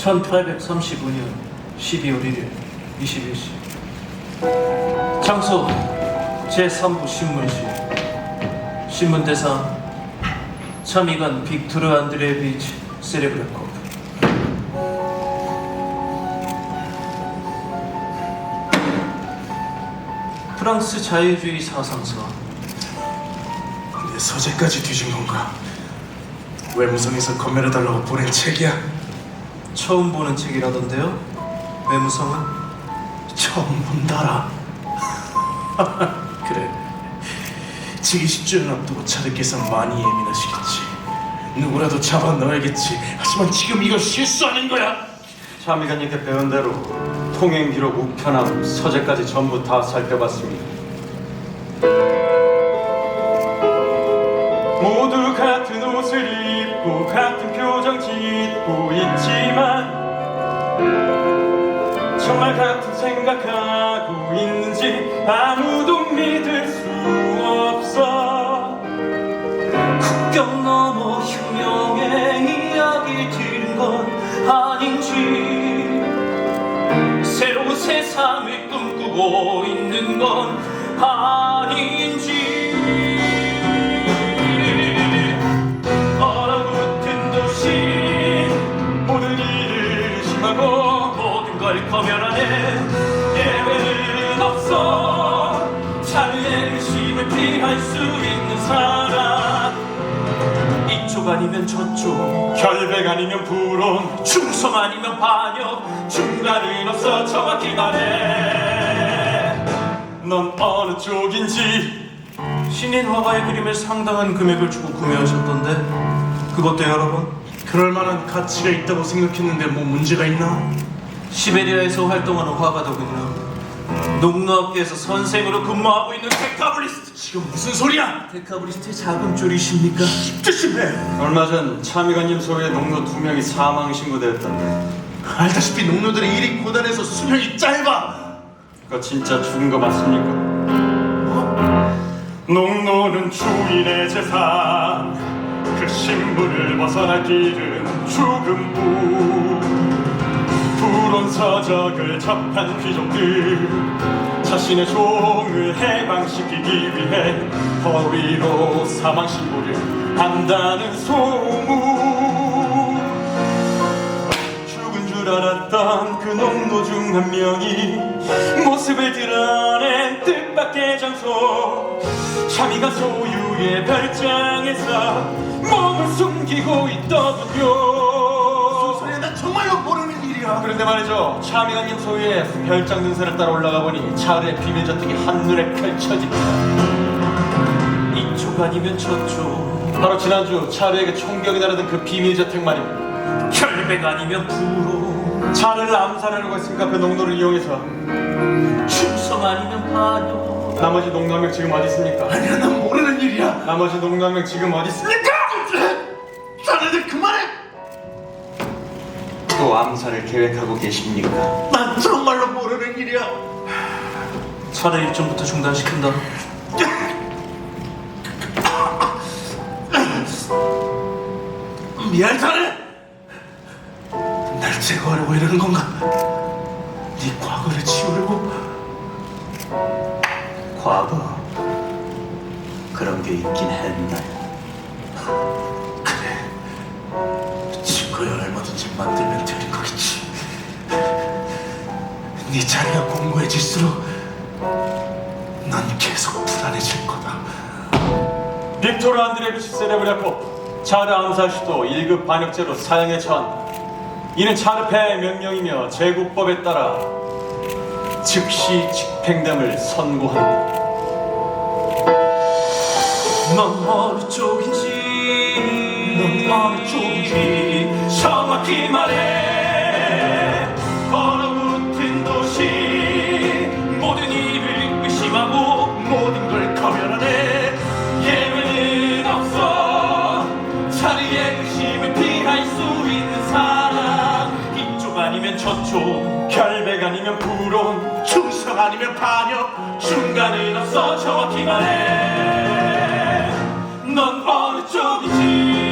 1835년 12월 1일 21시 장소 제3부 신문실 신문대상 참의관 빅토르 안드레비치 세레브레코프 프랑스 자유주의 사상서 내 서재까지 뒤진 건가? 외무성에서 검열해달라고 보낸 책이야. 처음 보는 책이라던데요 외무성은 처음 본다라. 그래. 제 20주년 앞두고 차르께서 많이 예민하시겠지. 누구라도 잡아 넣어야겠지. 하지만 지금 이거 실수하는 거야. 참의관님께 배운 대로 통행 기록 우편함 서재까지 전부 다 살펴봤습니다. 모두 같은 옷을 입고 같은 표정 짓고 있지만 정말 같은 생각하고 있는지 아무도 믿을 수 없어. 국경 넘어 혁명의 이야기 들은 건 아닌지. 새로운 세상을 꿈꾸고 있는 건 아닌지 사람 이쪽 아니면 저쪽 결백 아니면 불온 충성 아니면 반역 중간은 없어 정확히 말해 넌 어느 쪽인지. 신인 화가의 그림을 상당한 금액을 주고 구매하셨던데 그것도 여러 번 그럴 만한 가치가 있다고 생각했는데 뭐 문제가 있나? 시베리아에서 활동하는 화가더군요 농노학교에서 선생으로 근무하고 있는 데카브리스트 지금 무슨 소리야? 데카브리스트의 자금줄이십니까? 조심해. 얼마 전 참의관님 소유의 농노 두 명이 사망 신고되었던데 알다시피 농노들의 일이 고단해서 수명이 짧아. 그거 진짜 죽은 거 맞습니까? 농노는 주인의 재산 그 신분을 벗어날 길은 죽음뿐 불온 서적을 접한 귀족들 자신의 종을 해방시키기 위해 허위로 사망 신고를 한다는 소문 죽은 줄 알았던 그 농노 중 한 명이 모습을 드러낸 뜻밖의 장소 참이가 소유의 별장에서 몸을 숨기고 있더군요 소리야, 나 정말로 일이야. 그런데 말이죠 참이가님 소유의 별장 등산을 따라 올라가 보니 차르의 비밀 저택이 한눈에 펼쳐집니다 이쪽 아니면 저쪽 바로 지난주 차르에게 총격이 나르던 그 비밀 저택 말입니다 결백 아니면 불호 차르를 암살하려고 했으니까 그 농노를 이용해서 충성 아니면 반역 나머지 명 지금 어디 있습니까? 아니야, 난 모르는 일이야. 나머지 명 지금 어디 있습니까? 자네들 그만해. 또 암살을 계획하고 계십니까? 난 정말로 모르는 일이야. 차례 일정부터 중단시킨다 미안 자네. 날 제거하려고 이러는 건가? 네 과거를 지우려고? 과거 그런 게 있긴 했나 증거야 얼마든지 만들면 되는 거겠지. 네 자리가 공고해질수록 난 계속 불안해질 거다. 빅토르 안드레비치 세레브리아코 차르 암살 시도 1급 반역죄로 사형에 처한다. 이는 차르 폐하의 명령이며 제국법에 따라 즉시 집행됨을 선고한다. 넌 어느 쪽인지 넌 어느 쪽인지 말해. 얼어붙은 도시 모든 일을 의심하고 모든 걸 거면하네. 예외는 없어. 자리의 의심을 피할 수 있는 사람. 이쪽 아니면 저쪽 결백 아니면 불온 충성 아니면 반역. 중간은 없어. 정확히 말해. 넌 어느 쪽인지